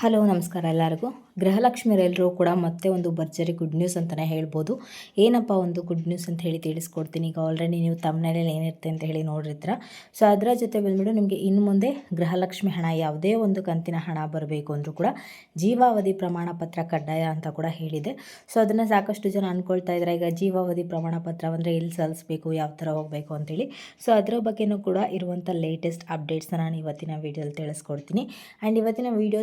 Hello, ನಮಸ್ಕಾರ ಎಲ್ಲರಿಗೂ. ಗೃಹಲಕ್ಷ್ಮಿಯರೆಲ್ಲರೂ ಕೂಡ ಮತ್ತೆ ಒಂದು ಭರ್ಜರಿ ಗುಡ್ ನ್ಯೂಸ್ ಅಂತಲೇ ಹೇಳ್ಬೋದು. ಏನಪ್ಪ ಒಂದು ಗುಡ್ ನ್ಯೂಸ್ ಅಂತ ಹೇಳಿ ತಿಳಿಸ್ಕೊಡ್ತೀನಿ. ಈಗ ಆಲ್ರೆಡಿ ನೀವು ತಮ್ಮನೇಲಿ ಏನಿರುತ್ತೆ ಅಂತ ಹೇಳಿ ನೋಡಿರ್ತೀರ. ಸೊ ಅದರ ಜೊತೆ ಬಂದ್ಬಿಟ್ಟು ನಿಮಗೆ ಇನ್ನು ಮುಂದೆ ಗೃಹಲಕ್ಷ್ಮಿ ಹಣ ಯಾವುದೇ ಒಂದು ಕಂತಿನ ಹಣ ಬರಬೇಕು ಅಂದರೂ ಕೂಡ ಜೀವಾವಧಿ ಪ್ರಮಾಣ ಪತ್ರ ಕಡ್ಡಾಯ ಅಂತ ಕೂಡ ಹೇಳಿದೆ. ಸೊ ಅದನ್ನು ಸಾಕಷ್ಟು ಜನ ಅಂದ್ಕೊಳ್ತಾ ಇದ್ದಾರೆ. ಈಗ ಜೀವಾವಧಿ ಪ್ರಮಾಣ ಪತ್ರ ಅಂದರೆ ಎಲ್ಲಿ ಸಲ್ಲಿಸಬೇಕು, ಯಾವ ಥರ ಹೋಗಬೇಕು ಅಂತೇಳಿ ಸೊ ಅದರ ಬಗ್ಗೆನೂ ಕೂಡ ಇರುವಂಥ ಲೇಟೆಸ್ಟ್ ಅಪ್ಡೇಟ್ಸ್ನ ನಾನು ಇವತ್ತಿನ ವೀಡಿಯೋಲಿ ತಿಳಿಸ್ಕೊಡ್ತೀನಿ. ಆ್ಯಂಡ್ ಇವತ್ತಿನ ವೀಡಿಯೋ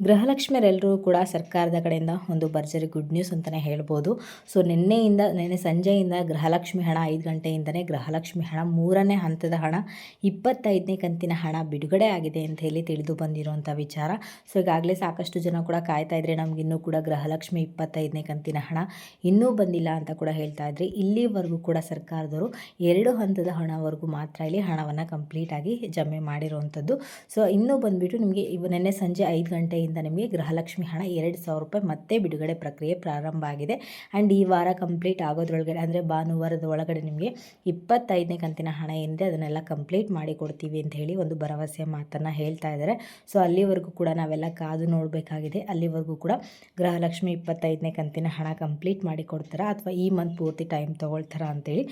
ಗೃಹಲಕ್ಷ್ಮಿಯರೆಲ್ಲರೂ ಕೂಡ ಸರ್ಕಾರದ ಕಡೆಯಿಂದ ಒಂದು ಭರ್ಜರಿ ಗುಡ್ ನ್ಯೂಸ್ ಅಂತಲೇ ಹೇಳ್ಬೋದು. ಸೊ, ನಿನ್ನೆಯಿಂದ, ನಿನ್ನೆ ಸಂಜೆಯಿಂದ ಗೃಹಲಕ್ಷ್ಮಿ ಹಣ, ಐದು ಗಂಟೆಯಿಂದನೇ ಗೃಹಲಕ್ಷ್ಮಿ ಹಣ, ಮೂರನೇ ಹಂತದ ಹಣ, ಇಪ್ಪತ್ತೈದನೇ ಕಂತಿನ ಹಣ ಬಿಡುಗಡೆ ಆಗಿದೆ ಅಂತ ಹೇಳಿ ತಿಳಿದು ಬಂದಿರುವಂಥ ವಿಚಾರ. ಸೊ, ಈಗಾಗಲೇ ಸಾಕಷ್ಟು ಜನ ಕೂಡ ಕಾಯ್ತಾ ಇದ್ರೆ ನಮಗಿನ್ನೂ ಕೂಡ ಗೃಹಲಕ್ಷ್ಮಿ ಇಪ್ಪತ್ತೈದನೇ ಕಂತಿನ ಹಣ ಇನ್ನೂ ಬಂದಿಲ್ಲ ಅಂತ ಕೂಡ ಹೇಳ್ತಾ ಇದ್ರಿ ಇಲ್ಲಿವರೆಗೂ ಕೂಡ ಸರ್ಕಾರದವರು ಎರಡು ಹಂತದ ಹಣವರೆಗೂ ಮಾತ್ರ ಇಲ್ಲಿ ಹಣವನ್ನು ಕಂಪ್ಲೀಟಾಗಿ ಜಮೆ ಮಾಡಿರುವಂಥದ್ದು. ಸೊ, ಇನ್ನೂ ಬಂದುಬಿಟ್ಟು ನಿಮಗೆ ಇವ ನಿನ್ನೆ ಸಂಜೆ ಐದು ಗಂಟೆ ಇಂದ ನಿಮಗೆ ಗೃಹಲಕ್ಷ್ಮಿ ಹಣ ಎರಡು ಸಾವಿರ ರೂಪಾಯಿ ಮತ್ತೆ ಬಿಡುಗಡೆ ಪ್ರಕ್ರಿಯೆ ಪ್ರಾರಂಭ ಆಗಿದೆ. ಆ್ಯಂಡ್ ಈ ವಾರ ಕಂಪ್ಲೀಟ್ ಆಗೋದ್ರೊಳಗಡೆ ಅಂದರೆ ಭಾನುವಾರದ ಒಳಗಡೆ ನಿಮಗೆ ಇಪ್ಪತ್ತೈದನೇ ಕಂತಿನ ಹಣ ಏನಿದೆ ಅದನ್ನೆಲ್ಲ ಕಂಪ್ಲೀಟ್ ಮಾಡಿ ಕೊಡ್ತೀವಿ ಅಂತ ಹೇಳಿ ಒಂದು ಭರವಸೆಯ ಮಾತನ್ನು ಹೇಳ್ತಾ ಇದ್ದಾರೆ. ಸೊ, ಅಲ್ಲಿವರೆಗೂ ಕೂಡ ನಾವೆಲ್ಲ ಕಾದು ನೋಡಬೇಕಾಗಿದೆ. ಅಲ್ಲಿವರೆಗೂ ಕೂಡ ಗೃಹಲಕ್ಷ್ಮಿ ಇಪ್ಪತ್ತೈದನೇ ಕಂತಿನ ಹಣ ಕಂಪ್ಲೀಟ್ ಮಾಡಿ ಕೊಡ್ತಾರಾ ಅಥವಾ ಈ ಮಂತ್ ಪೂರ್ತಿ ಟೈಮ್ ತೊಗೊಳ್ತಾರಾ ಅಂತೇಳಿ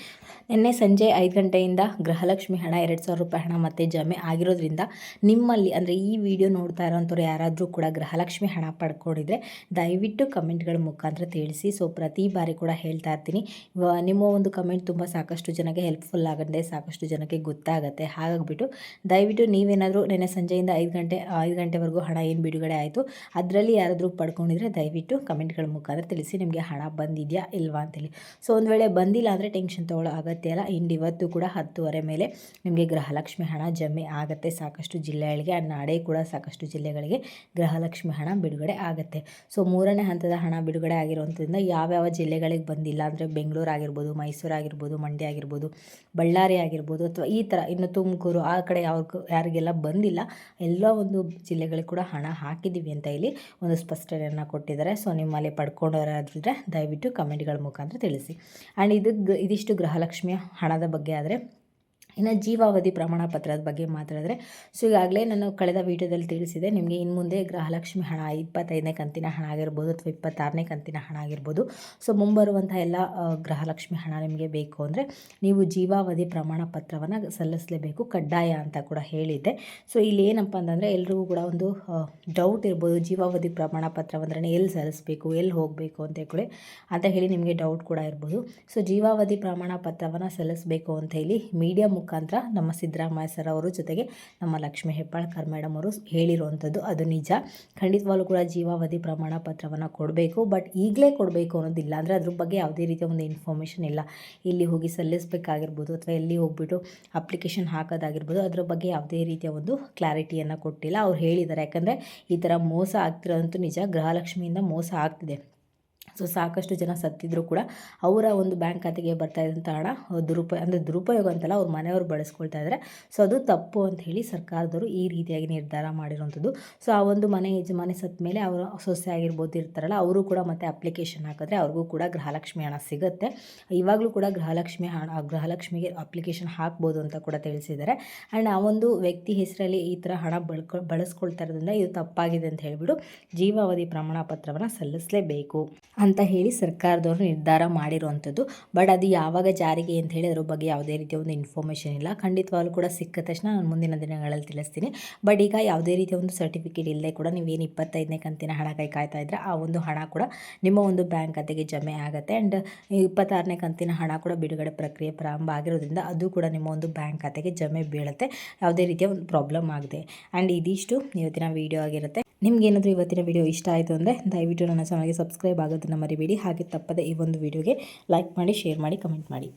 ನಿನ್ನೆ ಸಂಜೆ ಐದು ಗಂಟೆಯಿಂದ ಗೃಹಲಕ್ಷ್ಮಿ ಹಣ ಎರಡು ಸಾವಿರ ರೂಪಾಯಿ ಹಣ ಮತ್ತೆ ಜಮೆ ಆಗಿರೋದ್ರಿಂದ ನಿಮ್ಮಲ್ಲಿ, ಅಂದರೆ ಈ ವಿಡಿಯೋ ನೋಡ್ತಾ ಇರೋಂಥವ್ರು ಯಾರಾದರೂ ಕೂಡ ಗೃಹಲಕ್ಷ್ಮಿ ಹಣ ಪಡ್ಕೊಂಡಿದ್ರೆ ದಯವಿಟ್ಟು ಕಮೆಂಟ್ಗಳ ಮುಖಾಂತರ ತಿಳಿಸಿ. ಸೊ ಪ್ರತಿ ಬಾರಿ ಕೂಡ ಹೇಳ್ತಾ ಇರ್ತೀನಿ. ನಿಮ್ಮ ಒಂದು ಕಮೆಂಟ್ ತುಂಬ ಸಾಕಷ್ಟು ಜನಕ್ಕೆ ಹೆಲ್ಪ್ಫುಲ್ ಆಗುತ್ತೆ ಸಾಕಷ್ಟು ಜನಕ್ಕೆ ಗೊತ್ತಾಗುತ್ತೆ. ಹಾಗಾಗಿಬಿಟ್ಟು ದಯವಿಟ್ಟು ನೀವೇನಾದರೂ ನೆನೆ ಸಂಜೆಯಿಂದ ಐದು ಗಂಟೆ, ಐದು ಗಂಟೆವರೆಗೂ ಹಣ ಏನು ಬಿಡುಗಡೆ ಆಯಿತು, ಅದರಲ್ಲಿ ಯಾರಾದರೂ ಪಡ್ಕೊಂಡಿದ್ರೆ ದಯವಿಟ್ಟು ಕಮೆಂಟ್ಗಳ ಮುಖಾಂತರ ತಿಳಿಸಿ ನಿಮಗೆ ಹಣ ಬಂದಿದೆಯಾ ಇಲ್ವಾ ಅಂತೇಳಿ. ಸೊ ಒಂದು ವೇಳೆ ಬಂದಿಲ್ಲ ಅಂದರೆ ಟೆನ್ಷನ್ ತೊಗೊಳ್ಳೋ ಅಗತ್ಯ ಇಲ್ಲ. ಇಂದು ಇವತ್ತು ಕೂಡ ಹತ್ತುವರೆ ಮೇಲೆ ನಿಮಗೆ ಗೃಹಲಕ್ಷ್ಮಿ ಹಣ ಜಮೆ ಆಗುತ್ತೆ. ಸಾಕಷ್ಟು ಜಿಲ್ಲೆಗಳಿಗೆ ನಾಳೆ ಕೂಡ ಸಾಕಷ್ಟು ಜಿಲ್ಲೆಗಳಿಗೆ ಗೃಹ ಗೃಹಲಕ್ಷ್ಮಿ ಹಣ ಬಿಡುಗಡೆ ಆಗುತ್ತೆ. ಸೊ ಮೂರನೇ ಹಂತದ ಹಣ ಬಿಡುಗಡೆ ಆಗಿರುವಂಥದ್ರಿಂದ ಯಾವ್ಯಾವ ಜಿಲ್ಲೆಗಳಿಗೆ ಬಂದಿಲ್ಲ ಅಂದರೆ ಬೆಂಗಳೂರು ಆಗಿರ್ಬೋದು, ಮೈಸೂರು ಆಗಿರ್ಬೋದು, ಮಂಡ್ಯ ಆಗಿರ್ಬೋದು, ಬಳ್ಳಾರಿ ಆಗಿರ್ಬೋದು ಅಥವಾ ಈ ಥರ ಇನ್ನು ತುಮಕೂರು ಆ ಕಡೆ ಯಾವ ಯಾರಿಗೆಲ್ಲ ಬಂದಿಲ್ಲ, ಎಲ್ಲ ಒಂದು ಜಿಲ್ಲೆಗಳಿಗೆ ಕೂಡ ಹಣ ಹಾಕಿದ್ದೀವಿ ಅಂತ ಇಲ್ಲಿ ಒಂದು ಸ್ಪಷ್ಟನೆಯನ್ನು ಕೊಟ್ಟಿದ್ದಾರೆ. ಸೊ ನಿಮ್ಮಲ್ಲಿ ಪಡ್ಕೊಂಡವರಾದ್ರೆ ದಯವಿಟ್ಟು ಕಮೆಂಟ್ಗಳ ಮುಖಾಂತರ ತಿಳಿಸಿ. ಆ್ಯಂಡ್ ಇದು ಇದಿಷ್ಟು ಗೃಹಲಕ್ಷ್ಮಿಯ ಹಣದ ಬಗ್ಗೆ ಆದರೆ ಇನ್ನು ಜೀವಾವಧಿ ಪ್ರಮಾಣ ಪತ್ರದ ಬಗ್ಗೆ ಮಾತಾಡಿದ್ರೆ, ಸೊ ಈಗಾಗಲೇ ನಾನು ಕಳೆದ ವೀಡಿಯೋದಲ್ಲಿ ತಿಳಿಸಿದೆ, ನಿಮಗೆ ಇನ್ನು ಮುಂದೆ ಗೃಹಲಕ್ಷ್ಮಿ ಹಣ, ಇಪ್ಪತ್ತೈದನೇ ಕಂತಿನ ಹಣ ಆಗಿರ್ಬೋದು ಅಥವಾ ಇಪ್ಪತ್ತಾರನೇ ಕಂತಿನ ಹಣ ಆಗಿರ್ಬೋದು, ಸೊ ಮುಂಬರುವಂಥ ಎಲ್ಲ ಗೃಹಲಕ್ಷ್ಮಿ ಹಣ ನಿಮಗೆ ಬೇಕು ಅಂದರೆ ನೀವು ಜೀವಾವಧಿ ಪ್ರಮಾಣ ಪತ್ರವನ್ನು ಸಲ್ಲಿಸಲೇಬೇಕು, ಕಡ್ಡಾಯ ಅಂತ ಕೂಡ ಹೇಳಿದ್ದೆ. ಸೊ ಇಲ್ಲಿ ಏನಪ್ಪ ಅಂತಂದರೆ ಎಲ್ರಿಗೂ ಕೂಡ ಒಂದು ಡೌಟ್ ಇರ್ಬೋದು, ಜೀವಾವಧಿ ಪ್ರಮಾಣ ಪತ್ರವಂದ್ರೆ ಎಲ್ಲಿ ಸಲ್ಲಿಸಬೇಕು, ಎಲ್ಲಿ ಹೋಗಬೇಕು ಅಂತ ಹೇಳಿ ಅಂತ ಹೇಳಿ ನಿಮಗೆ ಡೌಟ್ ಕೂಡ ಇರ್ಬೋದು. ಸೊ ಜೀವಾವಧಿ ಪ್ರಮಾಣ ಪತ್ರವನ್ನು ಸಲ್ಲಿಸಬೇಕು ಅಂತ ಹೇಳಿ, ಮೀಡಿಯಾ ಮುಖಾಂತರ ನಮ್ಮ ಸಿದ್ದರಾಮಯ್ಯ ಸರ್ ಅವರು ಜೊತೆಗೆ ನಮ್ಮ ಲಕ್ಷ್ಮೀ ಹೆಬ್ಬಾಳ್ಕರ್ ಮೇಡಮ್ ಅವರು ಹೇಳಿರುವಂಥದ್ದು ಅದು ನಿಜ. ಖಂಡಿತವಾಗ್ಲೂ ಕೂಡ ಜೀವಾವಧಿ ಪ್ರಮಾಣ ಪತ್ರವನ್ನು ಕೊಡಬೇಕು, ಬಟ್ ಈಗಲೇ ಕೊಡಬೇಕು ಅನ್ನೋದಿಲ್ಲ. ಅಂದರೆ ಅದ್ರ ಬಗ್ಗೆ ಯಾವುದೇ ರೀತಿಯ ಒಂದು ಇನ್ಫಾರ್ಮೇಷನ್ ಇಲ್ಲ. ಇಲ್ಲಿ ಹೋಗಿ ಸಲ್ಲಿಸಬೇಕಾಗಿರ್ಬೋದು ಅಥವಾ ಎಲ್ಲಿ ಹೋಗ್ಬಿಟ್ಟು ಅಪ್ಲಿಕೇಶನ್ ಹಾಕೋದಾಗಿರ್ಬೋದು, ಅದ್ರ ಬಗ್ಗೆ ಯಾವುದೇ ರೀತಿಯ ಒಂದು ಕ್ಲಾರಿಟಿಯನ್ನು ಕೊಟ್ಟಿಲ್ಲ. ಅವ್ರು ಹೇಳಿದ್ದಾರೆ. ಯಾಕಂದರೆ ಈ ಥರ ಮೋಸ ಆಗ್ತಿರೋದಂತೂ ನಿಜ. ಗೃಹಲಕ್ಷ್ಮಿಯಿಂದ ಮೋಸ ಆಗ್ತಿದೆ. ಸೊ ಸಾಕಷ್ಟು ಜನ ಸತ್ತಿದ್ರು ಕೂಡ ಅವರ ಒಂದು ಬ್ಯಾಂಕ್ ಖಾತೆಗೆ ಬರ್ತಾ ಇದ್ದಂಥ ಹಣ ದುರುಪಯೋಗ ಅಂದರೆ ದುರುಪಯೋಗ ಅಂತಲ್ಲ ಅವ್ರ ಮನೆಯವರು ಬಳಸ್ಕೊಳ್ತಾ ಇದ್ದಾರೆ ಸೊ ಅದು ತಪ್ಪು ಅಂತ ಹೇಳಿ ಸರ್ಕಾರದವರು ಈ ರೀತಿಯಾಗಿ ನಿರ್ಧಾರ ಮಾಡಿರುವಂಥದ್ದು. ಸೊ ಆ ಒಂದು ಮನೆ ಯಜಮಾನಿ ಸತ್ತ ಮೇಲೆ ಅವರ ಸೊಸೆ ಆಗಿರ್ಬೋದು ಇರ್ತಾರಲ್ಲ, ಅವರು ಕೂಡ ಮತ್ತೆ ಅಪ್ಲಿಕೇಶನ್ ಹಾಕಿದ್ರೆ ಅವ್ರಿಗೂ ಕೂಡ ಗೃಹಲಕ್ಷ್ಮಿ ಹಣ ಸಿಗುತ್ತೆ. ಇವಾಗಲೂ ಕೂಡ ಗೃಹಲಕ್ಷ್ಮಿ ಹಣ, ಗೃಹಲಕ್ಷ್ಮಿಗೆ ಅಪ್ಲಿಕೇಶನ್ ಹಾಕ್ಬೋದು ಅಂತ ಕೂಡ ತಿಳಿಸಿದ್ದಾರೆ. ಆ್ಯಂಡ್ ಆ ಒಂದು ವ್ಯಕ್ತಿ ಹೆಸರಲ್ಲಿ ಈ ಥರ ಹಣ ಬಳ್ಕೊ, ಬಳಸ್ಕೊಳ್ತಾ ಇರೋದ್ರಿಂದ ಇದು ತಪ್ಪಾಗಿದೆ ಅಂತ ಹೇಳಿಬಿಟ್ಟು ಜೀವಾವಧಿ ಪ್ರಮಾಣ ಪತ್ರವನ್ನು ಸಲ್ಲಿಸಲೇಬೇಕು. ಅಂತ ಹೇಳಿ ಸರ್ಕಾರದವರು ನಿರ್ಧಾರ ಮಾಡಿರುವಂಥದ್ದು. ಬಟ್ ಅದು ಯಾವಾಗ ಜಾರಿಗೆ ಅಂತ ಹೇಳಿ ಅದ್ರ ಬಗ್ಗೆ ಯಾವುದೇ ರೀತಿಯ ಒಂದು ಇನ್ಫಾರ್ಮೇಷನ್ ಇಲ್ಲ. ಖಂಡಿತವಾಗ್ಲೂ ಕೂಡ ಸಿಕ್ಕ ತಕ್ಷಣ ನಾನು ಮುಂದಿನ ದಿನಗಳಲ್ಲಿ ತಿಳಿಸ್ತೀನಿ. ಬಟ್ ಈಗ ಯಾವುದೇ ರೀತಿಯ ಒಂದು ಸರ್ಟಿಫಿಕೇಟ್ ಇಲ್ಲದೆ ಕೂಡ ನೀವೇನು ಇಪ್ಪತ್ತೈದನೇ ಕಂತಿನ ಹಣ ಕೈ ಕಾಯ್ತಾ ಇದ್ದರೆ ಆ ಒಂದು ಹಣ ಕೂಡ ನಿಮ್ಮ ಒಂದು ಬ್ಯಾಂಕ್ ಖಾತೆಗೆ ಜಮೆ ಆಗುತ್ತೆ. ಆ್ಯಂಡ್ ಇಪ್ಪತ್ತಾರನೇ ಕಂತಿನ ಹಣ ಕೂಡ ಬಿಡುಗಡೆ ಪ್ರಕ್ರಿಯೆ ಪ್ರಾರಂಭ ಆಗಿರೋದ್ರಿಂದ ಅದು ಕೂಡ ನಿಮ್ಮ ಒಂದು ಬ್ಯಾಂಕ್ ಖಾತೆಗೆ ಜಮೆ ಬೀಳುತ್ತೆ. ಯಾವುದೇ ರೀತಿಯ ಒಂದು ಪ್ರಾಬ್ಲಮ್ ಆಗಿದೆ. ಆ್ಯಂಡ್ ಇದಿಷ್ಟು. ಇವತ್ತಿನ ವೀಡಿಯೋ ಆಗಿರುತ್ತೆ. ನಿಮ್ಗೇನಾದರೂ ಇವತ್ತಿನ ವಿಡಿಯೋ ಇಷ್ಟ ಆಯಿತು ಅಂದರೆ ದಯವಿಟ್ಟು ನನ್ನ ಚಾನಲ್ಗೆ ಸಬ್ಸ್ಕ್ರೈಬ್ ಆಗೋದನ್ನು ಮರಿಬೇಡಿ. ಹಾಗೆ ತಪ್ಪದೆ ಈ ಒಂದು ವಿಡಿಯೋಗೆ ಲೈಕ್ ಮಾಡಿ ಶೇರ್ ಮಾಡಿ ಕಮೆಂಟ್ ಮಾಡಿ.